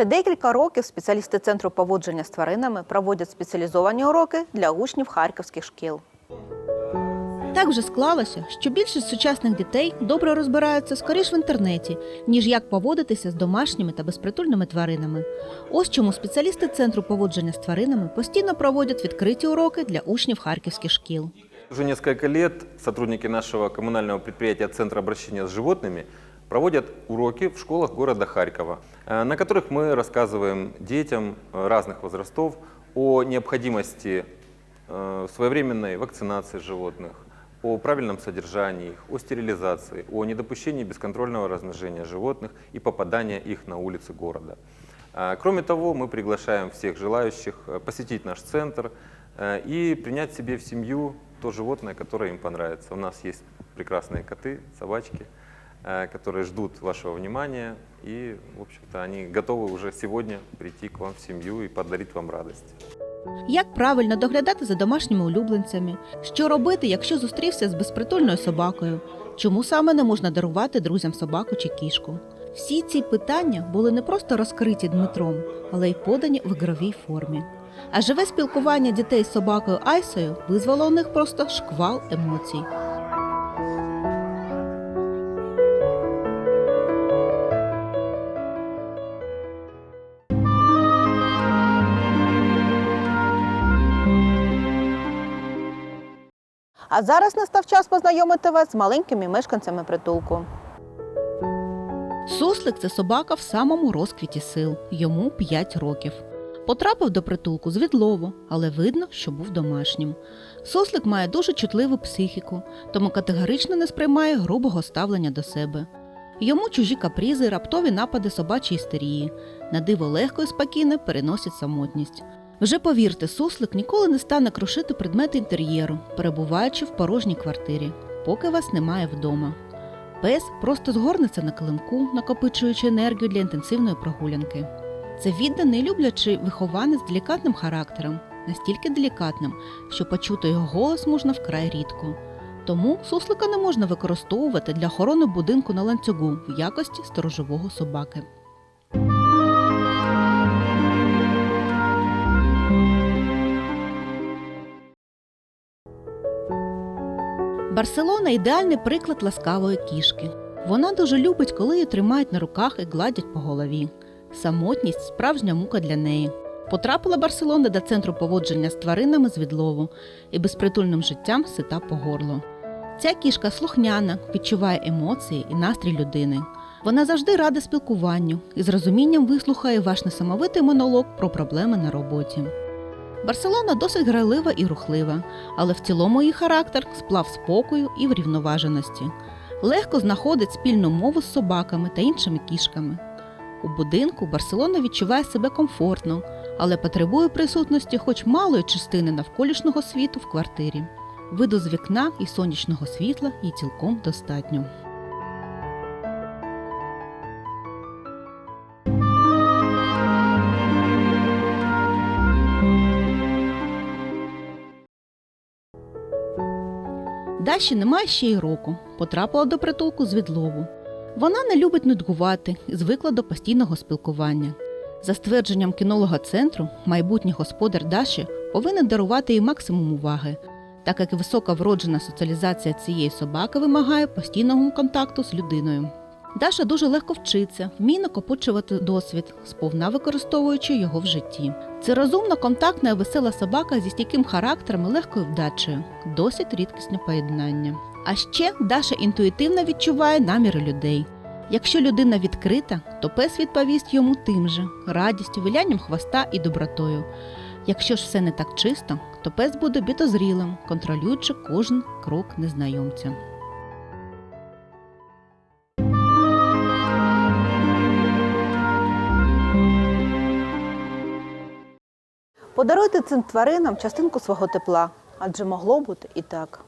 Вже декілька років спеціалісти центру поводження з тваринами проводять спеціалізовані уроки для учнів харківських шкіл. Так вже склалося, що більшість сучасних дітей добре розбираються скоріш в інтернеті, ніж як поводитися з домашніми та безпритульними тваринами. Ось чому спеціалісти центру поводження з тваринами постійно проводять відкриті уроки для учнів харківських шкіл. Уже несколько лет сотрудники нашего коммунального предприятия Центра обращения с животными проводят уроки в школах города Харькова, э, на которых мы рассказываем детям э, разных возрастов о необходимости э, своевременной вакцинации животных, о правильном содержании их, о стерилизации, о недопущении бесконтрольного размножения животных и попадания их на улицы города. А, Кроме того, мы приглашаем всех желающих э, посетить наш центр э, и принять себе в семью то животное, которое им понравится. У нас есть прекрасные коты, собачки, э, которые ждут вашего внимания, и, в общем-то, они готовы уже сегодня прийти к вам в семью и подарить вам радость. Як правильно доглядати за домашніми улюбленцями? Що робити, якщо зустрівся з безпритульною собакою? Чому саме не можна дарувати друзям собаку чи кішку? Всі ці питання були не просто розкриті Дмитром, але й подані в ігровій формі. А живе спілкування дітей з собакою Айсою визвало у них просто шквал емоцій. А зараз настав час познайомити вас з маленькими мешканцями притулку. Суслик це собака в самому розквіті сил, йому 5 років. Потрапив до притулку звідлово, але видно, що був домашнім. Суслик має дуже чутливу психіку, тому категорично не сприймає грубого ставлення до себе. Йому чужі капризи, раптові напади собачої істерії. На диво легко і спокійно переносить самотність. Вже повірте, суслик ніколи не стане крушити предмети інтер'єру, перебуваючи в порожній квартирі, поки вас немає вдома. Пес просто згорнеться на килимку, накопичуючи енергію для інтенсивної прогулянки. Це відданий люблячий вихованець з делікатним характером, настільки делікатним, що почути його голос можна вкрай рідко. Тому суслика не можна використовувати для охорони будинку на ланцюгу в якості сторожового собаки. Барселона ідеальний приклад ласкавої кішки. Вона дуже любить, коли її тримають на руках і гладять по голові. Самотність справжня мука для неї. Потрапила Барселона до центру поводження з тваринами з відлову і безпритульним життям сита по горло. Ця кішка слухняна, відчуває емоції і настрій людини. Вона завжди рада спілкуванню і з розумінням вислухає ваш несамовитий монолог про проблеми на роботі. Барселона досить грайлива і рухлива, але в цілому її характер сплав спокою і врівноваженості. Легко знаходить спільну мову з собаками та іншими кішками. У будинку Барселона відчуває себе комфортно, але потребує присутності хоч малої частини навколишнього світу в квартирі. Виду з вікна і сонячного світла їй цілком достатньо. Даші немає ще й року. Потрапила до притулку з відлову. Вона не любить нудьгувати і звикла до постійного спілкування. За ствердженням кінолога центру, майбутній господар Даші повинен дарувати їй максимум уваги, так як висока вроджена соціалізація цієї собаки вимагає постійного контакту з людиною. Даша дуже легко вчиться, вміє накопичувати досвід, сповна використовуючи його в житті. Це розумна, контактна і весела собака зі стійким характером і легкою вдачею, досить рідкісне поєднання. А ще Даша інтуїтивно відчуває наміри людей. Якщо людина відкрита, то пес відповість йому тим же радістю, вилянням хвоста і добротою. Якщо ж все не так чисто, то пес буде підозрілим, контролюючи кожен крок незнайомця. Подаруйте цим тваринам частинку свого тепла, адже могло бути і так.